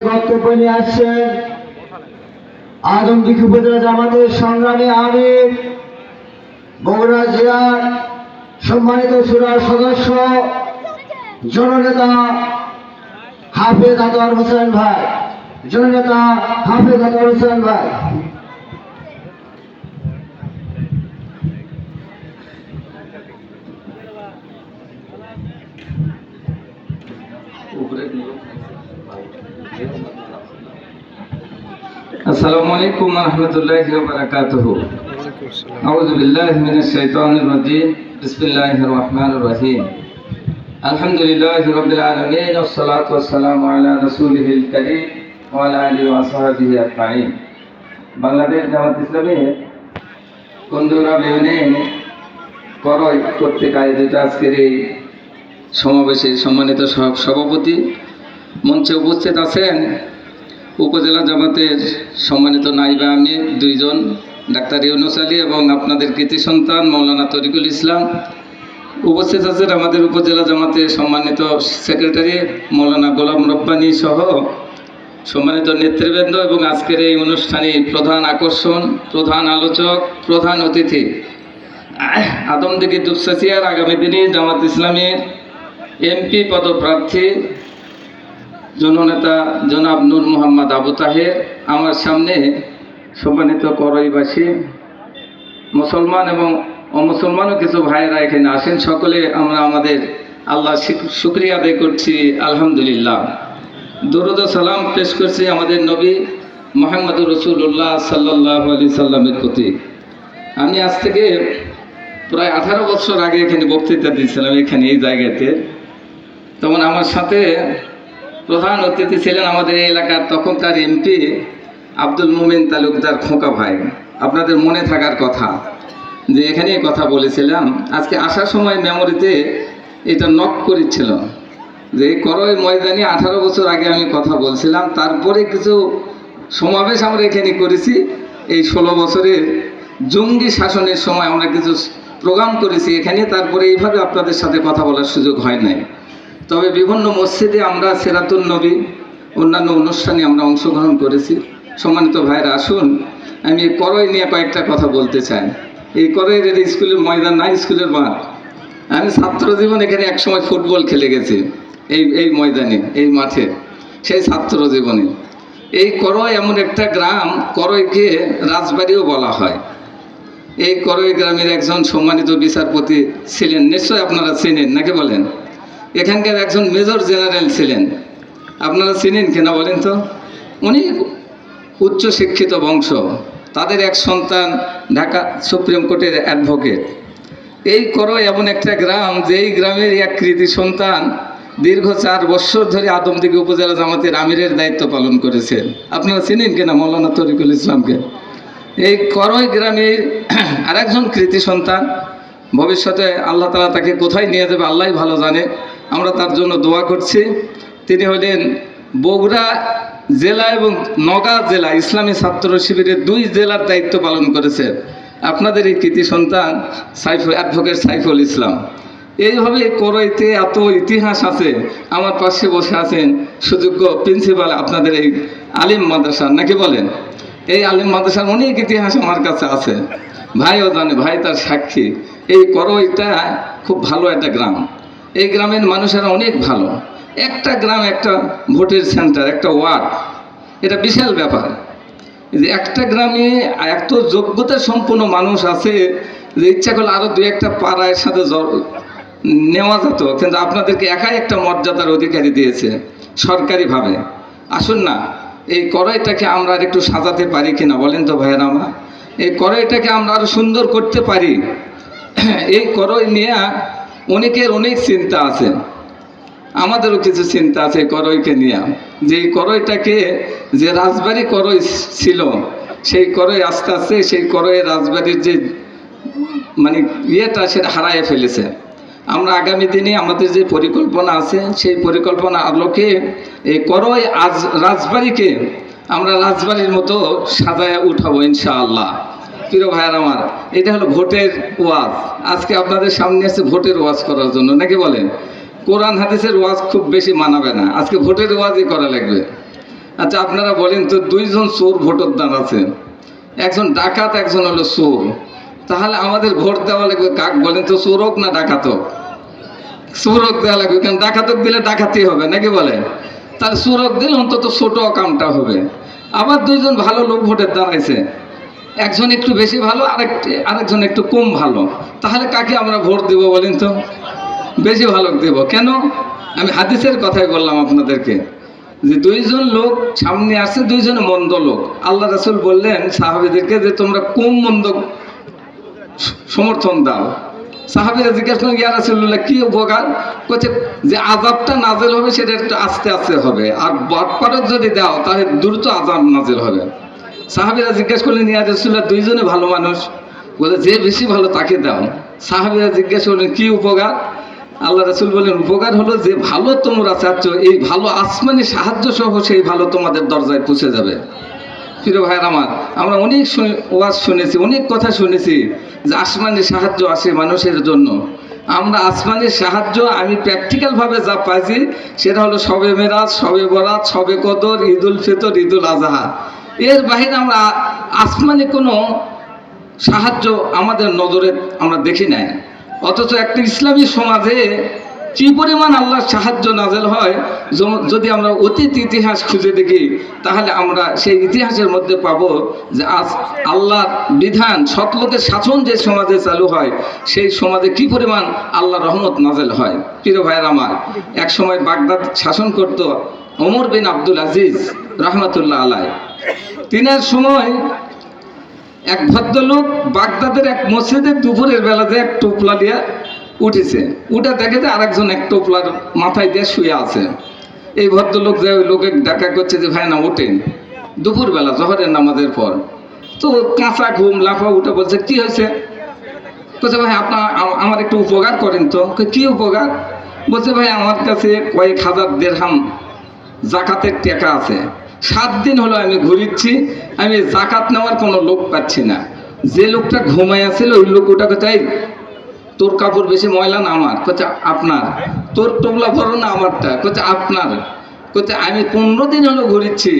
বক্তব্য নিয়ে আসছেন উপজেলা জামাতের সংগ্রামী আমির বগুড়া জেলার সম্মানিত সুরার সদস্য, জননেতা হাফেজ আতর হোসেন ভাই। জননেতা হাফেজ আতর হোসেন ভাই। উপরে عليكم ورحمة الله وبركاته أعوذ بالله من الشيطان الرجيم بسم الله الرحمن الرحيم الحمد لله رب العالمين والصلاة والسلام على رسوله الكريم وعلى آله وصحبه أجمعين বাংলাদেশ জামাত ইসলামী বন্ধুরা ইউনিয়নে করয় কর্তৃক আয়োজিত আজকের এই সমাবেশে সম্মানিত সহ- সভাপতি মঞ্চে উপস্থিত আছেন উপজেলা জামাতের সম্মানিত নাইবা আমির দুইজন ডাক্তার ইউনুস আলী এবং আপনাদের কৃতি সন্তান মৌলানা তরিকুল ইসলাম। উপস্থিত আছেন আমাদের উপজেলা জামাতের সম্মানিত সেক্রেটারি মৌলানা গোলাম রব্বানি সহ সম্মানিত নেতৃবৃন্দ এবং আজকের এই অনুষ্ঠানে প্রধান আকর্ষণ, প্রধান আলোচক, প্রধান অতিথি আদমদিঘি দুপসাসিয়ার আগামী দিনে জামাত ইসলামের এমপি পদপ্রার্থী জননেতা জনাব নূর মোহাম্মদ আবু তাহের, আমার সামনে সম্মানিত করইবাসী, মুসলমান এবং অমুসলমানও কিছু ভাইয়েরা এখানে আসেন। সকলে আমরা আমাদের আল্লাহ শুক্রিয়া আদায় করছি, আলহামদুলিল্লাহ। দরুদ সালাম পেশ করছি আমাদের নবী মোহাম্মদ রসুল্লাহ সাল্লাহ আলি সাল্লামের প্রতি। আমি আজ থেকে প্রায় আঠারো বছর আগে এখানে বক্তৃতা দিয়েছিলাম এখানে এই জায়গাতে। তখন আমার সাথে প্রধান অতিথি ছিলেন আমাদের এই এলাকার তখনকার এমপি আব্দুল মুমিন তালুকদার খোঁকা ভাই। আপনাদের মনে থাকার কথা যে এখানেই কথা বলেছিলাম। আজকে আসার সময় মেমোরিতে এটা নক করেছিল যে করই ময়দানে আঠারো বছর আগে আমি কথা বলছিলাম। তারপরে কিছু সমাবেশ আমরা এখানে করেছি। এই ষোলো বছরের জঙ্গি শাসনের সময় আমরা কিছু প্রোগ্রাম করেছি এখানে। তারপরে এইভাবে আপনাদের সাথে কথা বলার সুযোগ হয় নাই। তবে বিভিন্ন মসজিদে আমরা সেরাতুল নবী, অন্যান্য অনুষ্ঠানে আমরা অংশগ্রহণ করেছি। সম্মানিত ভাইরা আসুন, আমি এই করই নিয়ে কয়েকটা কথা বলতে চাই। এই করয়ের এটা স্কুলের ময়দান, না স্কুলের মাঠ। আমি ছাত্র জীবন এখানে একসময় ফুটবল খেলে গেছি, এই এই ময়দানে, এই মাঠে, সেই ছাত্র জীবনে। এই করয় এমন একটা গ্রাম করয়কে রাজবাড়িও বলা হয়। এই করই গ্রামের একজন সম্মানিত বিচারপতি ছিলেন, নিশ্চয় আপনারা চেনেন, নাকি বলেন? এখানকার একজন মেজর জেনারেল ছিলেন। আপনারা চিনেন কিনা বলেন তো? উনি উচ্চ শিক্ষিত বংশ। তাদের এক সন্তান ঢাকা সুপ্রিম কোর্টের অ্যাডভোকেট। এই করো এমন একটা গ্রাম যে এই গ্রামের এক কৃতি সন্তান দীর্ঘ চার বছর ধরে আদমদিঘি উপজেলা জামাতের আমিরের দায়িত্ব পালন করেছেন আপনারা চিনেন কিনা মৌলানা তরিকুল ইসলামকে? এই করই গ্রামের আরেকজন কৃতি সন্তান, ভবিষ্যতে আল্লাহ তালা তাকে কোথায় নিয়ে যাবে আল্লাহ ভালো জানে। আমরা তার জন্য দোয়া করছি। তিনি হলেন বগুড়া জেলা এবং নগা জেলা ইসলামী ছাত্র শিবিরের দুই জেলার দায়িত্ব পালন করেছে। আপনাদের এই কৃতি সন্তান সাইফুল, অ্যাডভোকেট সাইফুল ইসলাম। এইভাবে করইতে এত ইতিহাস আছে, আমার পাশে বসে আছেন সুযোগ্য প্রিন্সিপাল আপনাদের এই আলিম মাদ্রাসার নাকি বলেন? এই আলিম মাদ্রাসার অনেক ইতিহাস আমার কাছে আছে। ভাইও জানে, ভাই তার সাক্ষী। এই করইটা খুব ভালো একটা গ্রাম। এই গ্রামের মানুষেরা অনেক ভালো। একটা গ্রাম, একটা ভোটের সেন্টার একটা ওয়ার্ড। এটা বিশাল ব্যাপার। যে একটা গ্রামে এত যোগ্যতা সম্পন্ন মানুষ আছে যে ইচ্ছা করলে আরও দু একটা পাড়ার সাথে নেওয়া যেত। কিন্তু আপনাদেরকে একাই একটা মর্যাদার অধিকারী দিয়েছে সরকারিভাবে। আসুন না, এই কড়াইটাকে আমরা আর একটু সাজাতে পারি কিনা বলেন তো ভাইয়ের আমার? এই কড়াইটাকে আমরা আরও সুন্দর করতে পারি। এই কড়াই নিয়ে অনেকের অনেক চিন্তা আছে। আমাদেরও কিছু চিন্তা আছে করইকে নিয়ে। যে করইটাকে যে রাজবাড়ি করই ছিল, সেই করই আস্তে আস্তে সেই করই রাজবাড়ির যে মানে ইয়েটা সেটা হারায় ফেলেছে। আমরা আগামী দিনে আমাদের যে পরিকল্পনা আছে, সেই পরিকল্পনা আলোকে এই করই আজ রাজবাড়িকে আমরা রাজবাড়ির মতো সাজায় উঠাবো ইনশাআল্লাহ। প্রিয় ভাইয়ার আমার, এটা হলো ভোটের ওয়াজ। আজকে আপনাদের সামনে আছে ভোটের ওয়াজ করার জন্য, নাকি বলেন? কোরআন হাদিসের ওয়াজ খুব বেশি মানাবে না। আজকে ভোটের ওয়াজই করা লাগবে। আচ্ছা আপনারা বলেন তো, দুইজন চোর ভোটদান আছে একজন ডাকাত, একজন হলো চোর। তাহলে আমাদের ভোট দেওয়া লাগবে কাক? বলেন তো, চোর হোক না ডাকাত হোক। চোরক দেওয়া লাগবে, কারণ ডাকাতক দিলে ডাকাতি হবে, নাকি বলে তাহলে চোরক দিলে অন্তত ছোট কামটা হবে। আবার দুইজন ভালো লোক ভোটের দাঁড়াইছে। একজন একটু বেশি ভালো, আরেকটি, আরেকজন একটু কম ভালো। তাহলে কাকে আমরা ভোট দেব বলেন তো? বেশি ভালো দেব। কেন? আমি হাদিসের কথাই বললাম আপনাদেরকে যে দুইজন লোক সামনে আসছে, দুইজন মন্দ লোক। আল্লাহ রাসুল বললেন সাহাবিদেরকে যে তোমরা কম মন্দ সমর্থন দাও। সাহাবিরা জিজ্ঞেস করেন ইয়া রাসূলুল্লাহ, কি উপকার? করছে যে আজাবটা নাজেল হবে, সেটা একটু আস্তে আস্তে হবে। আর বটপারক যদি দাও, তাহলে দ্রুত আজাব নাজেল হবে। সাহাবিরা জিজ্ঞেস করলেন, ইয়া রাসূলুল্লাহ, দুইজনে ভালো মানুষ? বলে, যে বেশি ভালো তাকে দাও। সাহাবিরা জিজ্ঞেস করলেন, কি উপকার? আল্লাহ রাসূল বলেন উপকার হলো যে ভালো তোমরা চাচ্ছ, এই ভালো আসমানি সাহায্য সহ সেই ভালো তোমাদের দরজায় পৌঁছে যাবে। প্রিয় ভাইয়ের আমার, আমরা অনেক ওয়াজ শুনেছি, অনেক কথা শুনেছি যে আসমানি সাহায্য আসে মানুষের জন্য। আমরা আসমানি সাহায্য আমি প্র্যাকটিক্যালভাবে যা পাইছি, সেটা হলো সবে মেরাজ, সবে বরাত, সবে কদর, ঈদুল ফিতর, ঈদুল আজহা। এর বাইরে আমরা আসমানি কোনো সাহায্য আমাদের নজরে আমরা দেখি নাই। অথচ একটা ইসলামী সমাজে কি পরিমাণ আল্লাহর সাহায্য নাজেল হয় যদি আমরা অতীত ইতিহাস খুঁজে দেখি, তাহলে আমরা সেই ইতিহাসের মধ্যে পাবো যে আজ আল্লাহর বিধান সৎলোকের শাসন যে সমাজে চালু হয়, সেই সমাজে কি পরিমাণ আল্লাহ রহমত নাজেল হয়। প্রিয় ভাইয়ের আমার এক সময় বাগদাদ শাসন করত ওমর বিন আব্দুল আজিজ রহমতুল্লাহ আলাই তিনের সময় এক ভদ্রলোক বাগদাদের এক মসজিদের দুপুরের বেলাতে এক টোপলা দিয়ে উঠেছে। উঠে দেখে যে আরেকজন এক টোপলার মাথায় দিয়ে শুয়ে আছে। এই ভদ্রলোক যে ওই লোকে ডাকা করছে যে, ভাই না, ওঠেন। দুপুরবেলা, জহরের নামাজের পর। তো কাঁচা ঘুম, লাফা উঠে বলছে, কি হয়েছে? বলছে, ভাই, আপনার আমার একটু উপকার করেন তো। কি উপকার? বলছে, ভাই, আমার কাছে কয়েক হাজার দেড়হাম জাকাতের টাকা আছে। সাত দিন হলো আমি ঘুরিচ্ছি আমি জাকাত নেওয়ার কোনো লোক পাচ্ছি না। যে লোকটা ঘুমাই আছিল ওই লোক ওটাকে চাই, তোর কাপড় বেশি ময়লা না আমার। কোথা আপনার। তোর টোবলা ভরো না আমারটা। কোথা আপনার। কোথা আমি পনেরো দিন হলো ঘুরিচ্ছি।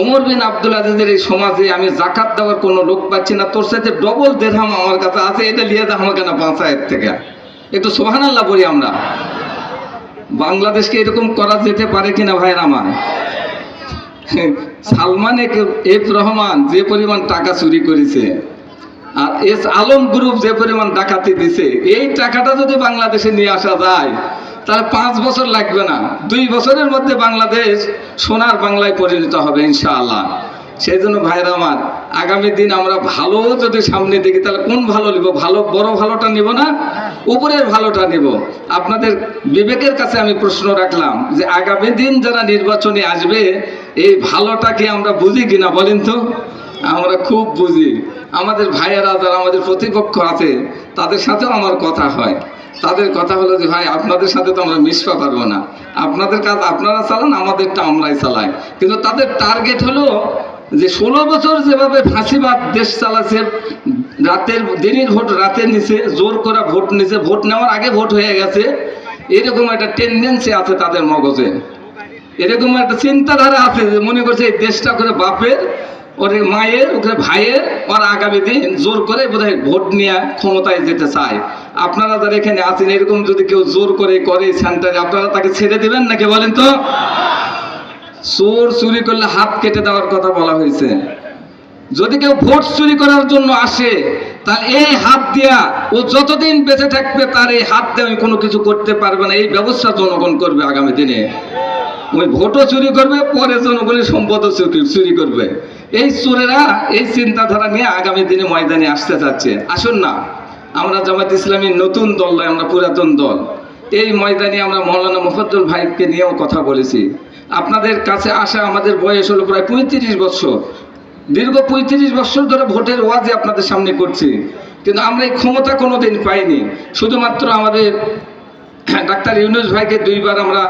ওমর বিন আব্দুল আজিজের এই সমাজে আমি জাকাত দেওয়ার কোনো লোক পাচ্ছি না। তোর সাথে ডবল দেড়হাম আমার কাছে আছে, এটা লিয়ে যা আমাকে না পঞ্চায়েত থেকে একটু সোহান আল্লাহ বলি আমরা। বাংলাদেশকে এরকম করা যেতে পারে কিনা ভাইয়ের আমার? সালমান এফ রহমান যে পরিমাণ টাকা চুরি করেছে, আর এস আলম গ্রুপ যে পরিমাণ ডাকাতি দিছে, এই টাকাটা যদি বাংলাদেশে নিয়ে আসা যায়, তাহলে পাঁচ বছর লাগবে না। দুই বছরের মধ্যে বাংলাদেশ সোনার বাংলায় পরিণত হবে ইনশাআল্লাহ। সেই জন্য ভাইরা আমার আগামী দিন আমরা ভালো যদি সামনে দেখি, তাহলে কোন ভালো নিব? ভালো, বড় ভালোটা নিব না? উপরের ভালোটা নিব? আপনাদের বিবেকের কাছে আমি প্রশ্ন রাখলাম যে আগামী দিন যারা নির্বাচনে আসবে, এই ভালোটা কি আমরা বুঝি কিনা বলেন তো? আমরা খুব বুঝি। আমাদের ভাইয়েরা যারা আমাদের প্রতিপক্ষ আছে, তাদের সাথেও আমার কথা হয়। তাদের কথা হলো যে, ভাই, আপনাদের সাথে তো আমরা মিশতে পারব না। আপনাদের কাজ আপনারা চালান, আমাদেরটা আমরাই চালাই। কিন্তু তাদের টার্গেট হলো যে ষোলো বছর যেভাবে ফাঁসিবাদ দেশ চালাচ্ছে রাতের, দিনের ভোট রাতে নিচে, জোর করা ভোট নিচে, ভোট নেওয়ার আগে ভোট হয়ে গেছে, এরকম একটা টেন্ডেন্সি আছে তাদের মগজে। এরকম একটা চিন্তাধারা আছে যে মনে করছে এই দেশটা করে বাপের, ওরে মায়ের ওখানে ভাইয়ের, ওর আগামী দিন জোর করে বোধহয় ভোট নিয়ে ক্ষমতায় যেতে চায়। আপনারা যারা এখানে আছেন, এরকম যদি কেউ জোর করে করে সেন্টারে আপনারা তাকে ছেড়ে দেবেন নাকি বলেন তো? চোর চুরি করলে হাত কেটে দেওয়ার কথা বলা হয়েছে। যদি কেউ ভোট চুরি করার জন্য আসে তাহলে এই হাত দিয়া ও যতদিন বেঁচে থাকবে, তার এই হাত দিয়ে আমি কোনো কিছু করতে পারবে না। এই ব্যবস্থা জনগণ করবে আগামী দিনে। ওই ভোটও চুরি করবে, পরে জনগণের সম্পদও চুরি করবে। এই চোরেরা এই চিন্তাধারা নিয়ে আগামী দিনে ময়দানে আসতে চাচ্ছে আসুন না। আমরা জামাত ইসলামী নতুন দল নয়, আমরা পুরাতন দল। এই ময়দানে আমরা মৌলানা মুফাদ্দুল ভাইকে নিয়েও কথা বলেছি। আপনাদের কাছে আসা আমাদের বয়স হলো প্রায় পঁয়ত্রিশ বছর। দীর্ঘ পঁয়ত্রিশ বছর ধরে ভোটের ওয়াজে আপনাদের সামনে করছি। কিন্তু আমরা এই ক্ষমতা কোনোদিন পাইনি। শুধুমাত্র আমাদের ডাক্তার ইউনুস ভাইকে দুইবার আমরা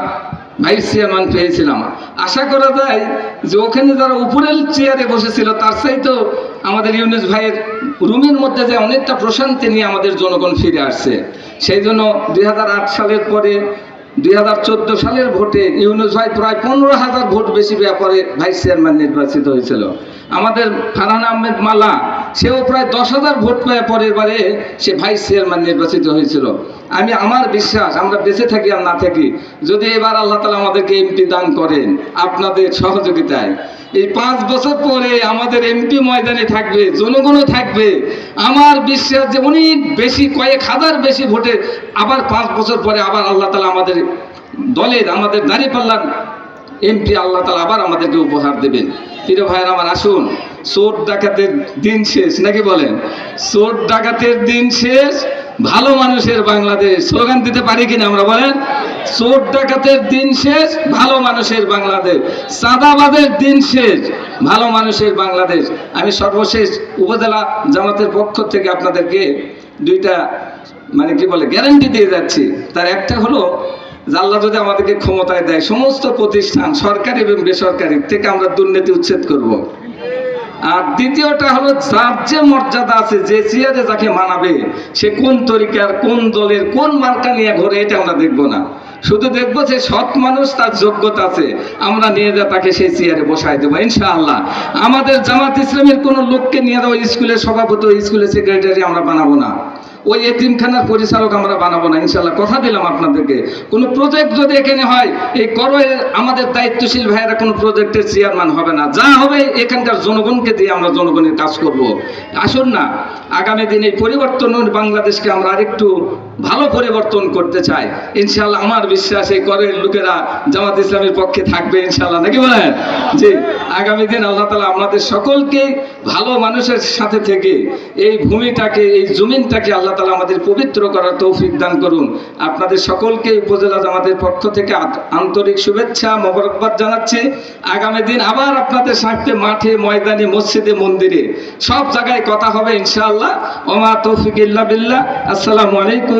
ভাইস চেয়ারম্যান পেয়েছিলাম। আশা করা যায় যে ওখানে যারা উপরের চেয়ারে বসেছিল, তার চাইতেও আমাদের ইউনুস ভাইয়ের রুমের মধ্যে যে অনেকটা প্রশান্তি নিয়ে আমাদের জনগণ ফিরে আসছে। সেই জন্য দুই হাজার আট সালের পরে দুই হাজার চোদ্দ সালের ভোটে ইউনুস ভাই প্রায় পনেরো হাজার ভোট বেশি ব্যাপারে ভাইস চেয়ারম্যান নির্বাচিত হয়েছিল। আমাদের ফারহান আহমেদ মালা, সেও প্রায় দশ হাজার ভোট পেয়ে পরের বারে সে ভাইস চেয়ারম্যান নির্বাচিত হয়েছিল। আমি আমার বিশ্বাস, আমরা বেঁচে থাকি আর না থাকি, যদি এবার আল্লাহ তালা আমাদেরকে এমপি দান করেন আপনাদের সহযোগিতায়। এই পাঁচ বছর পরে আমাদের এমপি ময়দানে থাকবে, জনগণও থাকবে। আমার বিশ্বাস যে অনেক বেশি, কয়েক হাজার বেশি ভোটে আবার পাঁচ বছর পরে আবার আল্লাহ তালা আমাদের দলের, আমাদের দাঁড়িপাল্লার এমপি আল্লাহ তালা আবার আমাদেরকে উপহার দেবেন। প্রিয় ভাইয়ের আমার, আসুন। চোর ডাকাতের দিন শেষ, নাকি বলেন? চোর ডাকাতের দিন শেষ, ভালো মানুষের বাংলাদেশ। স্লোগান দিতে পারি কিনা আমরা বলেন? চোর ডাকাতের দিন শেষ, ভালো মানুষের বাংলাদেশ। চাঁদাবাদের দিন শেষ, ভালো মানুষের বাংলাদেশ। আমি সর্বশেষ উপজেলা জামাতের পক্ষ থেকে আপনাদেরকে দুইটা মানে কি বলে গ্যারান্টি দিয়ে যাচ্ছি। তার একটা হলো আল্লাহ যদি আমাদেরকে ক্ষমতায় দেয়, সমস্ত প্রতিষ্ঠান, সরকারি এবং বেসরকারি থেকে আমরা দুর্নীতি উচ্ছেদ করব। আর দ্বিতীয়টা হলো, যার যে মর্যাদা আছে, যে চেয়ারে যাকে মানাবে, সে কোন তরিকার, কোন দলের, কোন মার্কা নিয়ে ঘরে, এটা আমরা দেখব না। শুধু দেখব যে সৎ মানুষ তার যোগ্যতা আছে, আমরা নিয়ে যা তাকে সেই চেয়ারে বসাই দেবো, ইনশাআল্লাহ। আমাদের জামাত ইসলামের কোনো লোককে নিয়ে যাব স্কুলের সভাপতি স্কুলের সেক্রেটারি আমরা বানাবো না। ওই এতিমখানার পরিচালক আমরা বানাবো না ইনশাল্লাহ কথা দিলাম আপনাদেরকে। কোনো প্রজেক্ট যদি এখানে হয়, এই করয়ের আমাদের দায়িত্বশীল ভাইয়েরা কোনো প্রজেক্টের চেয়ারম্যান হবে না। যা হবে, এখানকার জনগণকে দিয়ে আমরা জনগণের কাজ করব। আসুন না, আগামী দিন এই পরিবর্তন বাংলাদেশকে আমরা আরেকটু ভালো পরিবর্তন করতে চায়। ইনশাল্লাহ আমার বিশ্বাস এই করের লোকেরা জামাত ইসলামের পক্ষে থাকবে ইনশাল্লাহ নাকি বলেন? জি, আগামী দিন আল্লাহ তালা আমাদের সকলকে ভালো মানুষের সাথে থেকে এই ভূমিটাকে, এই জমিনটাকে আল্লাহ তালা আমাদের পবিত্র করার তৌফিক দান করুন। আপনাদের সকলকে উপজেলা জামাতের পক্ষ থেকে আন্তরিক শুভেচ্ছা, মোবারকবাদ জানাচ্ছি। আগামী দিন আবার আপনাদের সাথে মাঠে, ময়দানে, মসজিদে, মন্দিরে সব জায়গায় কথা হবে ইনশাআল্লাহ। ওমা তৌফিক ইল্লা বিল্লাহ। আসসালামু